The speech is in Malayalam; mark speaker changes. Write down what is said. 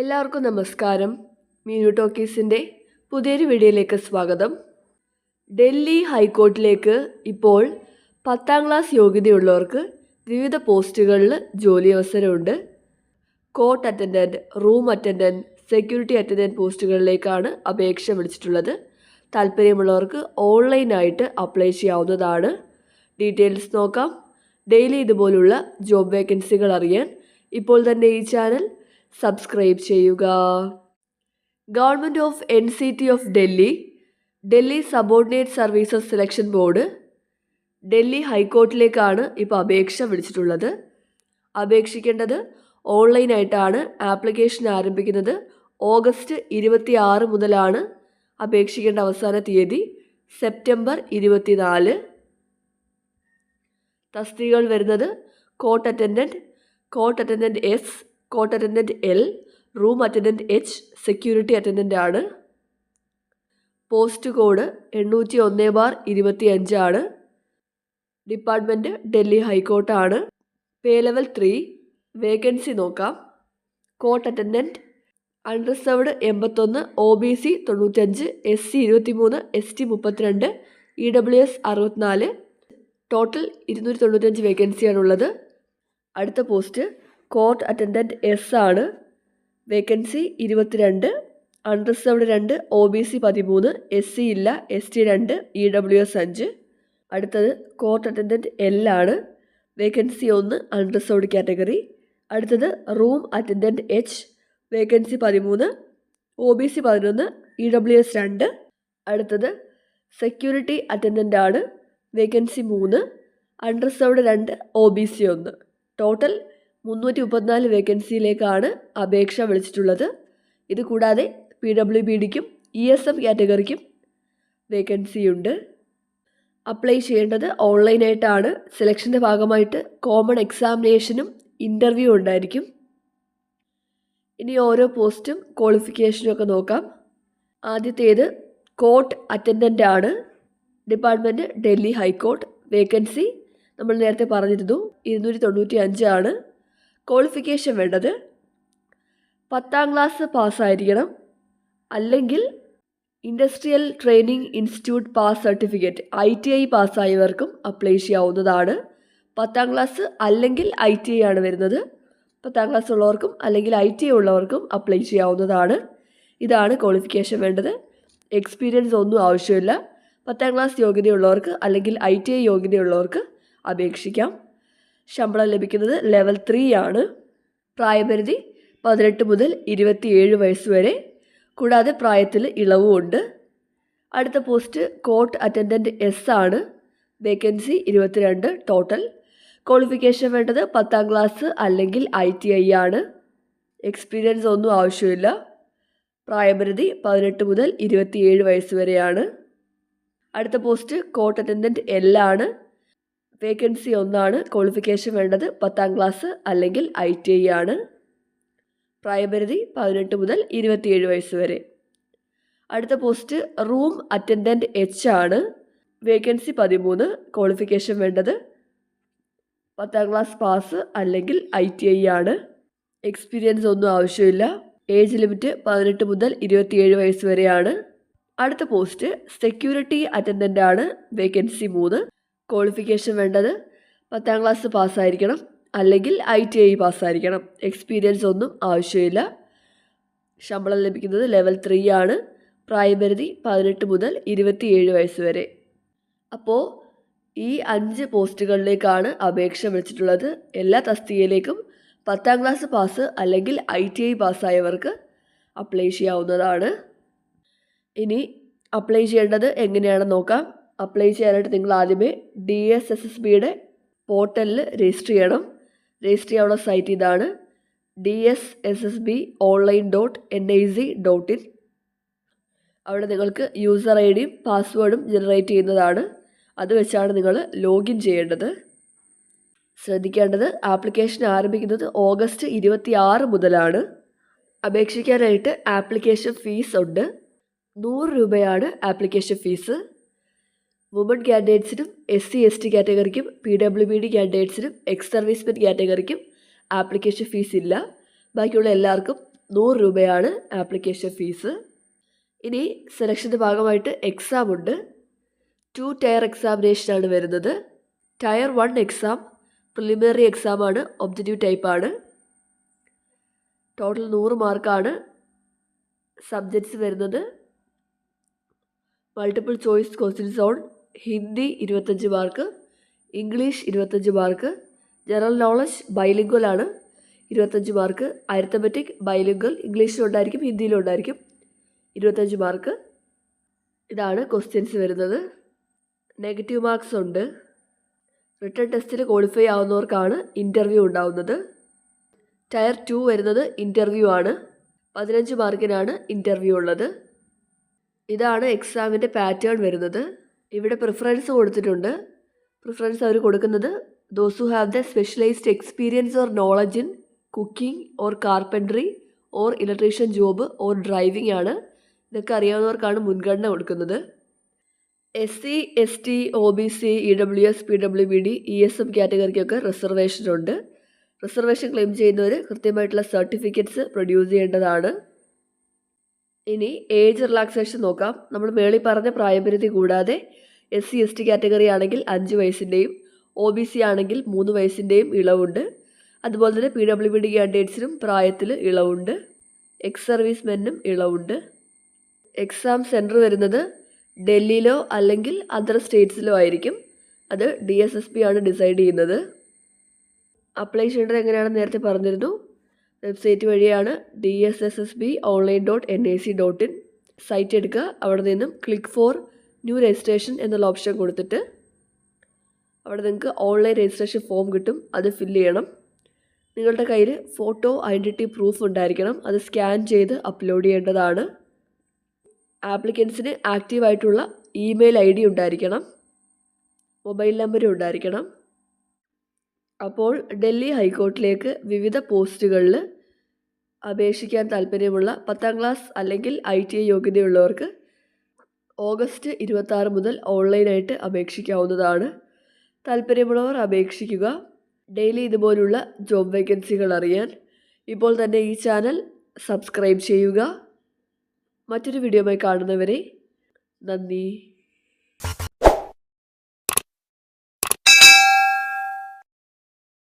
Speaker 1: എല്ലാവർക്കും നമസ്കാരം. മീനു ടോക്കീസിന്റെ പുതിയൊരു വീഡിയോയിലേക്ക് സ്വാഗതം. ഡൽഹി ഹൈക്കോർട്ടിലേക്ക് ഇപ്പോൾ പത്താം ക്ലാസ് യോഗ്യതയുള്ളവർക്ക് വിവിധ പോസ്റ്റുകളിൽ ജോലി അവസരമുണ്ട്. Court attendant room attendant security attendant പോസ്റ്റുകളിലേക്കാണ് അപേക്ഷ വിളിച്ചിട്ടുള്ളത്. താല്പര്യമുള്ളവർക്ക് ഓൺലൈനായിട്ട് അപ്ലൈ ചെയ്യാവുന്നതാണ്. ഡീറ്റെയിൽസ് നോക്കാം. ഡെയിലി ഇതുപോലുള്ള ജോബ് വേക്കൻസികൾ അറിയാൻ ഇപ്പോൾ തന്നെ ഈ ചാനൽ സബ്സ്ക്രൈബ് ചെയ്യുക. Government of N C T of Delhi Delhi subordinate services selection board Delhi ഹൈക്കോർട്ടിലേക്കാണ് ഇപ്പോൾ അപേക്ഷ വിളിച്ചിട്ടുള്ളത്. അപേക്ഷിക്കേണ്ടത് ഓൺലൈനായിട്ടാണ് ആപ്ലിക്കേഷൻ ആരംഭിക്കുന്നത്. ഓഗസ്റ്റ് ഇരുപത്തി ആറ് മുതലാണ് അപേക്ഷിക്കേണ്ട അവസാന തീയതി സെപ്റ്റംബർ ഇരുപത്തിനാല്. തസ്തികകൾ വരുന്നത് court attendant court attendant S court attendant L room attendant H security attendant ആണ്. പോസ്റ്റ് കോഡ് എണ്ണൂറ്റി ഒന്ന് ബാർ ഇരുപത്തി അഞ്ചാണ് ഡിപ്പാർട്ട്മെന്റ് ഡൽഹി ഹൈക്കോർട്ടാണ് പേ ലെവൽ ത്രീ വേക്കൻസി നോക്കാം. കോട്ട് അറ്റൻഡന്റ് അൺറിസർവ്ഡ് എൺപത്തൊന്ന് ഒ ബി സി തൊണ്ണൂറ്റഞ്ച് എസ് സി ഇരുപത്തി മൂന്ന് എസ് ടി മുപ്പത്തിരണ്ട് ഇ ഡബ്ല്യു എസ് അറുപത്തിനാല്. ടോട്ടൽ ഇരുന്നൂറ്റി തൊണ്ണൂറ്റഞ്ച് വേക്കൻസിയാണുള്ളത് അടുത്ത പോസ്റ്റ് കോർട്ട് അറ്റൻഡന്റ് എസ് ആണ്. വേക്കൻസി ഇരുപത്തിരണ്ട് അൺറിസർവ്ഡ് രണ്ട് ഒ ബി സി പതിമൂന്ന് എസ് സി ഇല്ല എസ് ടി രണ്ട് ഇ ഡബ്ല്യു എസ് അഞ്ച്. അടുത്തത് കോർട്ട് അറ്റൻഡന്റ് എൽ ആണ്. വേക്കൻസി ഒന്ന് അൺറിസർവ്ഡ് കാറ്റഗറി. അടുത്തത് റൂം അറ്റൻഡന്റ് എച്ച് വേക്കൻസി പതിമൂന്ന് ഒ ബി സി പതിനൊന്ന് ഇ ഡബ്ല്യു എസ് രണ്ട്. അടുത്തത് സെക്യൂരിറ്റി അറ്റൻഡന്റ് ആണ്. വേക്കൻസി മൂന്ന് അൺറിസർവ്ഡ് രണ്ട് ഒ ബി സി ഒന്ന്. ടോട്ടൽ മുന്നൂറ്റി മുപ്പത്തിനാല് വേക്കൻസിയിലേക്കാണ് അപേക്ഷ വിളിച്ചിട്ടുള്ളത്. ഇത് കൂടാതെ പി ഡബ്ല്യു ബി ഡിക്കും ഇ എസ് എഫ് കാറ്റഗറിക്കും വേക്കൻസിയുണ്ട്. അപ്ലൈ ചെയ്യേണ്ടത് ഓൺലൈനായിട്ടാണ്. സെലക്ഷന്റെ ഭാഗമായിട്ട് കോമൺ എക്സാമിനേഷനും ഇന്റർവ്യൂ ഉണ്ടായിരിക്കും. ഇനി ഓരോ പോസ്റ്റും ക്വാളിഫിക്കേഷനും ഒക്കെ നോക്കാം. ആദ്യത്തേത് കോർട്ട് അറ്റൻഡന്റ് ആണ് department Delhi high court vacancy നമ്മൾ നേരത്തെ പറഞ്ഞിരുന്നു. ഇരുന്നൂറ്റി തൊണ്ണൂറ്റി അഞ്ചാണ് ക്വാളിഫിക്കേഷൻ വേണ്ടത് പത്താം ക്ലാസ് പാസ്സായിരിക്കണം അല്ലെങ്കിൽ industrial training institute pass certificate I T I പാസ്സായവർക്കും apply ചെയ്യാവുന്നതാണ്. പത്താം ക്ലാസ് അല്ലെങ്കിൽ ഐ ടി ഐ ആണ് വരുന്നത്. പത്താം ക്ലാസ് ഉള്ളവർക്കും അല്ലെങ്കിൽ ഐ ടി ഐ ഉള്ളവർക്കും അപ്ലൈ ചെയ്യാവുന്നതാണ്. ഇതാണ് ക്വാളിഫിക്കേഷൻ വേണ്ടത്. എക്സ്പീരിയൻസ് ഒന്നും ആവശ്യമില്ല. പത്താം ക്ലാസ് യോഗ്യതയുള്ളവർക്ക് അല്ലെങ്കിൽ ഐ ടി ഐ യോഗ്യതയുള്ളവർക്ക് അപേക്ഷിക്കാം. ശമ്പളം ലഭിക്കുന്നത് ലെവൽ ത്രീ ആണ്. പ്രായപരിധി പതിനെട്ട് മുതൽ ഇരുപത്തിയേഴ് വയസ്സ് വരെ. കൂടാതെ പ്രായത്തിൽ ഇളവുമുണ്ട് അടുത്ത പോസ്റ്റ് കോർട്ട് അറ്റൻഡന്റ് എസ് ആണ്. വേക്കൻസി ഇരുപത്തിരണ്ട് ടോട്ടൽ ക്വാളിഫിക്കേഷൻ വേണ്ടത് പത്താം ക്ലാസ് അല്ലെങ്കിൽ ഐ ടി ഐ ആണ്. എക്സ്പീരിയൻസ് ഒന്നും ആവശ്യമില്ല. പ്രായപരിധി പതിനെട്ട് മുതൽ ഇരുപത്തിയേഴ് വയസ്സ് വരെയാണ്. അടുത്ത പോസ്റ്റ് കോർട്ട് അറ്റൻഡന്റ് എൽ ആണ്. വേക്കൻസി ഒന്നാണ് ക്വാളിഫിക്കേഷൻ വേണ്ടത് പത്താം ക്ലാസ് അല്ലെങ്കിൽ ഐ ടി ഐ ആണ്. പ്രായപരിധി പതിനെട്ട് മുതൽ ഇരുപത്തിയേഴ് വയസ്സ് വരെ. അടുത്ത പോസ്റ്റ് റൂം അറ്റൻഡന്റ് എച്ച് ആണ്. വേക്കൻസി പതിമൂന്ന് ക്വാളിഫിക്കേഷൻ വേണ്ടത് പത്താം ക്ലാസ് പാസ് അല്ലെങ്കിൽ ഐ ടി ഐ ആണ്. എക്സ്പീരിയൻസ് ഒന്നും ആവശ്യമില്ല. ഏജ് ലിമിറ്റ് പതിനെട്ട് മുതൽ ഇരുപത്തിയേഴ് വയസ്സ് വരെയാണ്. അടുത്ത പോസ്റ്റ് സെക്യൂരിറ്റി അറ്റൻഡന്റ് ആണ്. വേക്കൻസി മൂന്ന് ക്വാളിഫിക്കേഷൻ വേണ്ടത് പത്താം ക്ലാസ് പാസ്സായിരിക്കണം. അല്ലെങ്കിൽ ഐ ടി ഐ പാസ്സായിരിക്കണം. എക്സ്പീരിയൻസ് ഒന്നും ആവശ്യമില്ല. ശമ്പളം ലഭിക്കുന്നത് ലെവൽ ത്രീ ആണ്. പ്രായപരിധി പതിനെട്ട് മുതൽ ഇരുപത്തിയേഴ് വയസ്സ് വരെ. അപ്പോൾ ഈ അഞ്ച് പോസ്റ്റുകളിലേക്കാണ് അപേക്ഷ വിളിച്ചിട്ടുള്ളത്. എല്ലാ തസ്തികയിലേക്കും പത്താം ക്ലാസ് പാസ് അല്ലെങ്കിൽ ഐ ടി ഐ പാസ്സായവർക്ക് അപ്ലൈ ചെയ്യാവുന്നതാണ്. ഇനി അപ്ലൈ ചെയ്യേണ്ടത് എങ്ങനെയാണെന്ന് നോക്കാം. അപ്ലൈ ചെയ്യാനായിട്ട് നിങ്ങൾ ആദ്യമേ ഡി എസ് എസ് എസ് ബിയുടെ പോർട്ടലിൽ രജിസ്റ്റർ ചെയ്യണം. രജിസ്റ്റർ ചെയ്യാനുള്ള സൈറ്റ് ഇതാണ് D S S S B online dot N I C dot in അവിടെ നിങ്ങൾക്ക് യൂസർ ഐ ഡിയും പാസ്വേഡും ജനറേറ്റ് ചെയ്യുന്നതാണ്. അത് വെച്ചാണ് നിങ്ങൾ ലോഗിൻ ചെയ്യേണ്ടത്. ശ്രദ്ധിക്കേണ്ടത് ആപ്ലിക്കേഷൻ ആരംഭിക്കുന്നത് ഓഗസ്റ്റ് ഇരുപത്തി ആറ് മുതലാണ്. അപേക്ഷിക്കാനായിട്ട് ആപ്ലിക്കേഷൻ ഫീസ് ഉണ്ട്. നൂറ് രൂപയാണ് ആപ്ലിക്കേഷൻ ഫീസ് വുമൺ കാൻഡിഡേറ്റ്സിനും എസ് സി എസ് ടി കാറ്റഗറിക്കും പി ഡബ്ല്യു ബി ഡി കാൻഡിഡേറ്റ്സിനും എക്സ് സർവീസ്മെൻ കാറ്റഗറിക്കും ആപ്ലിക്കേഷൻ ഫീസ് ഇല്ല. ബാക്കിയുള്ള എല്ലാവർക്കും നൂറ് രൂപയാണ് ആപ്ലിക്കേഷൻ ഫീസ് ഇനി സെലക്ഷന്റെ ഭാഗമായിട്ട് എക്സാം ഉണ്ട്. ടു ടയർ എക്സാമിനേഷനാണ് വരുന്നത്. ടയർ വൺ എക്സാം പ്രിലിമിനറി എക്സാമാണ് ഒബ്ജക്റ്റീവ് ടൈപ്പാണ് ടോട്ടൽ നൂറ് മാർക്കാണ് സബ്ജക്ട്സ് വരുന്നത്. Multiple choice questions on Hindi ഇരുപത്തഞ്ച് മാർക്ക് ഇംഗ്ലീഷ് ഇരുപത്തഞ്ച് മാർക്ക് ജനറൽ നോളജ് ബൈലിംഗ്വൽ ആണ് ഇരുപത്തഞ്ച് മാർക്ക് അരിത്തമെറ്റിക് ബൈലിംഗ്വൽ ഇംഗ്ലീഷിലും ഉണ്ടായിരിക്കും ഹിന്ദിയിലും ഉണ്ടായിരിക്കും. ഇരുപത്തഞ്ച് മാർക്ക്. ഇതാണ് ക്വസ്റ്റ്യൻസ് വരുന്നത്. നെഗറ്റീവ് മാർക്സ് ഉണ്ട്. റിട്ടേൺ ടെസ്റ്റിൽ ക്വാളിഫൈ ആവുന്നവർക്കാണ് ഇന്റർവ്യൂ ഉണ്ടാവുന്നത്. ടയർ ടു വരുന്നത് ഇന്റർവ്യൂ ആണ്. പതിനഞ്ച് മാർക്കിനാണ് ഇന്റർവ്യൂ ഉള്ളത്. ഇതാണ് എക്സാമിന്റെ പാറ്റേൺ വരുന്നത്. ഇവിടെ പ്രിഫറൻസ് കൊടുത്തിട്ടുണ്ട്. പ്രിഫറൻസ് അവർ കൊടുക്കുന്നത് those who have the specialised experience or knowledge in cooking or carpentry or electrician job or driving ആണ്. ഇതൊക്കെ അറിയാവുന്നവർക്കാണ് മുൻഗണന കൊടുക്കുന്നത്. S C S T O B C E W S P W B D E S M കാറ്റഗറിക്കൊക്കെ reservation ഉണ്ട്. റിസർവേഷൻ ക്ലെയിം ചെയ്യുന്നവർ കൃത്യമായിട്ടുള്ള സർട്ടിഫിക്കറ്റ്സ് പ്രൊഡ്യൂസ് ചെയ്യേണ്ടതാണ്. ഇനി ഏജ് റിലാക്സേഷൻ നോക്കാം. നമ്മൾ മേളിൽ പറഞ്ഞ പ്രായപരിധി കൂടാതെ S C S T category ആണെങ്കിൽ അഞ്ച് വയസ്സിന്റെയും ഒ ബി സി ആണെങ്കിൽ മൂന്ന് വയസ്സിന്റെയും ഇളവുണ്ട്. അതുപോലെ തന്നെ പി ഡബ്ല്യു ബി ഡി കാൻഡിഡേറ്റ്സിനും പ്രായത്തിൽ ഇളവുണ്ട്. എക്സ് സർവീസ് മെന്നും ഇളവുണ്ട്. എക്സാം സെന്റർ വരുന്നത് ഡൽഹിയിലോ അല്ലെങ്കിൽ അതർ സ്റ്റേറ്റ്സിലോ ആയിരിക്കും. അത് ഡി എസ് എസ് പി ആണ് ഡിസൈഡ് ചെയ്യുന്നത്. അപ്ലൈ ചെയ്യേണ്ടത് എങ്ങനെയാണെന്ന് നേരത്തെ പറഞ്ഞിരുന്നു. വെബ്സൈറ്റ് വഴിയാണ് D S S S B online dot N I C dot in site എടുക്കുക. അവിടെ നിന്നും ക്ലിക്ക് ഫോർ ന്യൂ രജിസ്ട്രേഷൻ എന്നുള്ള ഓപ്ഷൻ കൊടുത്തിട്ട് അവിടെ നിങ്ങൾക്ക് ഓൺലൈൻ രജിസ്ട്രേഷൻ ഫോം കിട്ടും. അത് ഫില്ല് ചെയ്യണം. നിങ്ങളുടെ കയ്യിൽ ഫോട്ടോ ഐഡന്റിറ്റി പ്രൂഫ് ഉണ്ടായിരിക്കണം. അത് സ്കാൻ ചെയ്ത് അപ്ലോഡ് ചെയ്യേണ്ടതാണ്. ആപ്ലിക്കൻസിന് ആക്റ്റീവായിട്ടുള്ള ഇമെയിൽ ഐ ഡി ഉണ്ടായിരിക്കണം. മൊബൈൽ നമ്പരും ഉണ്ടായിരിക്കണം. അപ്പോൾ ഡൽഹി ഹൈക്കോർട്ടിലേക്ക് വിവിധ പോസ്റ്റുകളിൽ അപേക്ഷിക്കാൻ താല്പര്യമുള്ള പത്താം ക്ലാസ് അല്ലെങ്കിൽ ഐ ടി ഐ യോഗ്യതയുള്ളവർക്ക് ഓഗസ്റ്റ് ഇരുപത്താറ് മുതൽ ഓൺലൈനായിട്ട് അപേക്ഷിക്കാവുന്നതാണ്. താല്പര്യമുള്ളവർ അപേക്ഷിക്കുക. ഡെയിലി ഇതുപോലുള്ള ജോബ് വേക്കൻസികൾ അറിയാൻ. ഇപ്പോൾ തന്നെ ഈ ചാനൽ സബ്സ്ക്രൈബ് ചെയ്യുക. മറ്റൊരു വീഡിയോയുമായി കാണുന്നവരെ നന്ദി.